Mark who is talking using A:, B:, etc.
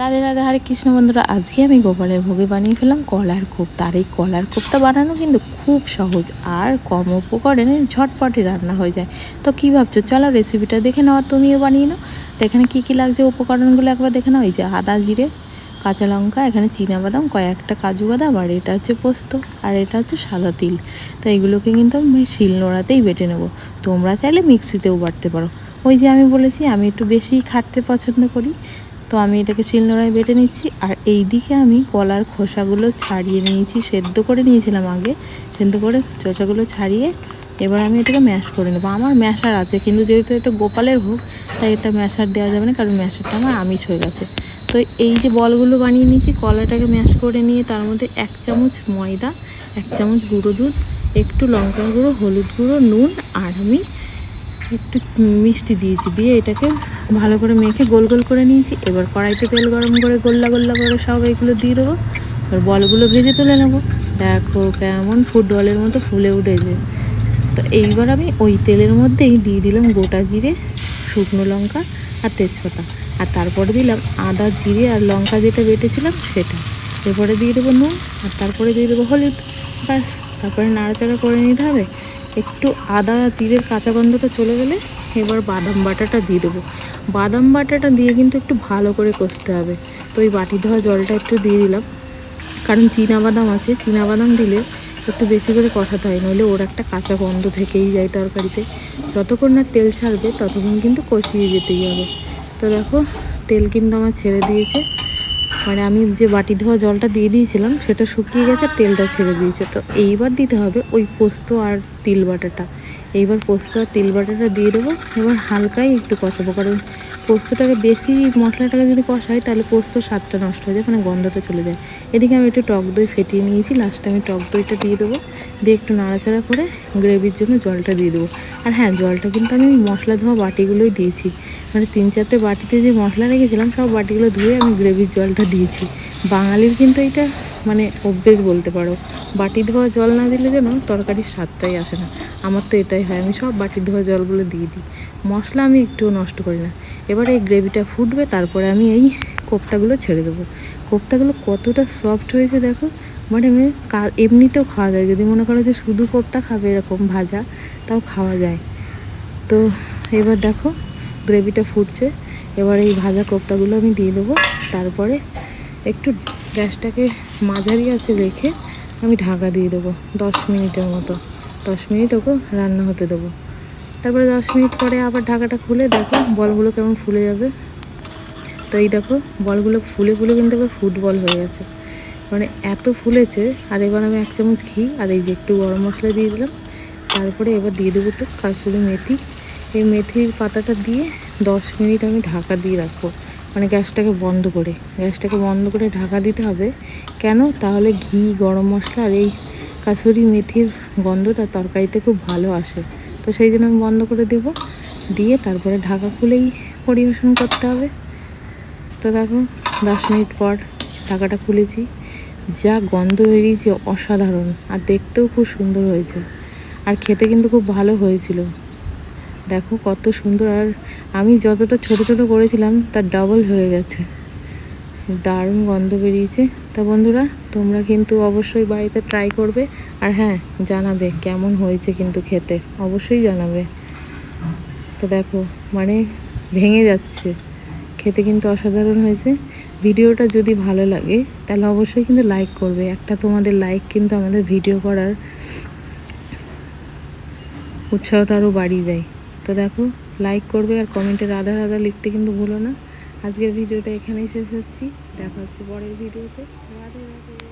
A: রাধে রাধে, হরে কৃষ্ণ বন্ধুরা, আজকে আমি গোপালের ভোগে বানিয়ে ফেলাম কলার কোপ্তা আর এই কলার কোপ্তা বানানো কিন্তু খুব সহজ, আর কম উপকরণে ঝটপটে রান্না হয়ে যায়। তো কী ভাবছ? চলো রেসিপিটা দেখে নাও তুমিও বানিয়ে নাও। তো এখানে কী কী লাগছে? উপকরণগুলো একবার দেখে নাও। এই যে আদা জিরে, কাঁচা লঙ্কা, এখানে বাদাম, কয়েকটা কাজু বাদাম, আর এটা হচ্ছে পোস্ত, আর এটা হচ্ছে সাদা তিল। তো এগুলোকে কিন্তু আমি শিল নোড়াতেই বেটে নেব। তোমরা চাইলে মিক্সিতেও বাটতে পারো। ওই যে আমি বলেছি, আমি একটু বেশি খাটতে পছন্দ করি। তো আমি এটাকে শিলনোড়ায় বেটে নিচ্ছি আর এই দিকে আমি কলার খোসাগুলো ছাড়িয়ে নিয়েছি, সেদ্ধ করে নিয়েছিলাম আগে, সেদ্ধ করে চোচাগুলো ছাড়িয়ে এবার আমি এটাকে ম্যাশ করে নেব। আমার ম্যাশার আছে, কিন্তু যেহেতু এটা গোপালের ভোগ তাই এটা ম্যাশার দেওয়া যাবে না, কারণ ম্যাশারটা আমার আমিষ হয়ে গেছে। তো এই যে বলগুলো বানিয়ে নিয়েছি, কলাটাকে ম্যাশ করে নিয়ে তার মধ্যে এক চামচ ময়দা, এক চামচ গুঁড়ো দুধ, একটু লঙ্কা গুঁড়ো, হলুদ গুঁড়ো, নুন, আর আমি একটু মিষ্টি দিয়েছি, দিয়ে এটাকে ভালো করে মেখে গোল গোল করে নিয়েছি। এবার কড়াইতে তেল গরম করে গোল্লা গোল্লা করে সব এগুলো দিয়ে দেবো। এবার বলগুলো ভেজে তুলে নেব। দেখো কেমন ফুটবলের মতো ফুলে উঠেছে। তো এইবার আমি ওই তেলের মধ্যেই দিয়ে দিলাম গোটা জিরে, শুকনো লঙ্কা আর তেজপাতা। আর তারপরে দিলাম আদা, জিরে আর লঙ্কা যেটা বেটেছিলাম সেটা। এরপরে দিয়ে দেবো নুন আর তারপরে দিয়ে দেবো হলুদ। ব্যাস, তারপরে নাড়াচাড়া করে নিতে হবে। একটু আদা জিরের কাঁচা গন্ধটা চলে গেলে এবার বাদাম বাটাটা দিয়ে দেবো। বাদাম বাটাটা দিয়ে কিন্তু একটু ভালো করে কষতে হবে। তো ওই বাটি ধোয়া জলটা একটু দিয়ে দিলাম। কারণ বাদাম আছে বাদাম দিলে একটু বেশি করে কষাতে হয়, নইলে ওর একটা কাঁচা গন্ধ থেকেই যায় তরকারিতে। যতক্ষণ না তেল ছাড়বে, ততক্ষণ কিন্তু কষিয়ে যেতেই হবে। তো দেখো, তেল কিন্তু আমার ছেড়ে দিয়েছে। মানে আমি যে বাটি ধোয়া জলটা দিয়ে দিয়েছিলাম, সেটা শুকিয়ে গেছে তেলটাও ছেড়ে দিয়েছে। তো এইবার দিতে হবে ওই পোস্ত আর তিল বাটাটা। এইবার পোস্ত আর তিল বাটাটা দিয়ে দেবো। এবার হালকাই একটু কষাবো, কারণ পোস্তটাকে বেশি মশলাটাকে যদি কষাই, তাহলে পোস্ত স্বাদটা নষ্ট হয়ে যায় মানে গন্ধটা চলে যায়। এদিকে আমি একটু টক দই ফেটিয়ে নিয়েছি। লাস্টে আমি টক দইটা দিয়ে দেবো। দিয়ে একটু নাড়াচাড়া করে গ্রেভির জন্য জলটা দিয়ে দেবো। আর হ্যাঁ জলটা কিন্তু আমি মশলা ধোয়া বাটিগুলোই দিয়েছি। মানে তিন চারটে বাটিতে যে মশলা রেখেছিলাম, সব বাটিগুলো ধুয়ে আমি গ্রেভির জলটা দিয়েছি। বাঙালির কিন্তু এটা মানে অভ্যেস বলতে পারো। বাটি ধোয়া জল না দিলে যেন তরকারির স্বাদটাই আসে না। আমার তো এটাই হয়, আমি সব বাটি ধোয়া জলগুলো দিয়ে দিই। মশলা আমি একটুও নষ্ট করি না। এবারে এই গ্রেভিটা ফুটবে, তারপরে আমি এই কোপ্তাগুলো ছেড়ে দেবো। কোপ্তাগুলো কতটা সফট হয়েছে দেখো। মানে আমি এমনিতেও খাওয়া যায়। যদি মনে করো যে শুধু কোপ্তা খাবে এরকম ভাজা, তাও খাওয়া যায়। তো এবার দেখো, গ্রেভিটা ফুটছে। এবার এই ভাজা কোপ্তাগুলো আমি দিয়ে দেবো। তারপরে একটু গ্যাসটাকে মাঝারি আছে রেখে আমি ঢাকা দিয়ে দেবো দশ মিনিটের মতো। দশ মিনিট ওকে রান্না হতে দেবো। তারপরে দশ মিনিট পরে আবার ঢাকাটা খুলে দেখো বলগুলো কেমন ফুলে যাবে। তো এই দেখো বলগুলো ফুলে ফুলে কিন্তু এবার ফুটবল হয়ে গেছে। মানে এত ফুলেছে, আর এবার আমি এক চামচ ঘি আর এই যে একটু গরম মশলা দিয়ে দিলাম। তারপরে এবার দিয়ে দেবো একটু কাসুরি মেথি। এই মেথির পাতাটা দিয়ে দশ মিনিট আমি ঢাকা দিয়ে রাখব। মানে গ্যাসটাকে বন্ধ করে, গ্যাসটাকে বন্ধ করে ঢাকা দিতে হবে। কেন? তাহলে ঘি, গরম মশলা আর এই কাসুরি মেথির গন্ধটা তরকারিতে খুব ভালো আসে। তো সেই জন্য আমি বন্ধ করে দেব। দিয়ে তারপরে ঢাকা খুলেই পরিবেশন করতে হবে। তো দেখো, দশ মিনিট পর ঢাকাটা খুলেছি। যা গন্ধ বেরিয়েছে অসাধারণ। আর দেখতেও খুব সুন্দর হয়েছে। আর খেতে কিন্তু খুব ভালো হয়েছিল। দেখো কত সুন্দর, আর আমি যতটা ছোট ছোট করেছিলাম, তার ডাবল হয়ে গেছে। দারুণ গন্ধ বেরিয়েছে। তা বন্ধুরা, তোমরা কিন্তু অবশ্যই বাড়িতে ট্রাই করবে, আর হ্যাঁ জানাবে কেমন হয়েছে কিন্তু খেতে। অবশ্যই জানাবে। তো দেখো মানে ভেঙে যাচ্ছে। খেতে কিন্তু অসাধারণ হয়েছে। ভিডিওটা যদি ভালো লাগে, তাহলে অবশ্যই কিন্তু লাইক করবে। একটা তোমাদের লাইক কিন্তু আমাদের ভিডিও করার উৎসাহটা আরও বাড়িয়ে দেয়। তো দেখো লাইক করবে আর কমেন্টে রাধা রাধা লিখতে কিন্তু ভুলো না। আজকের ভিডিওটা এখানেই শেষ হচ্ছি। দেখা হচ্ছে পরের ভিডিওতে। রাধে রাধে।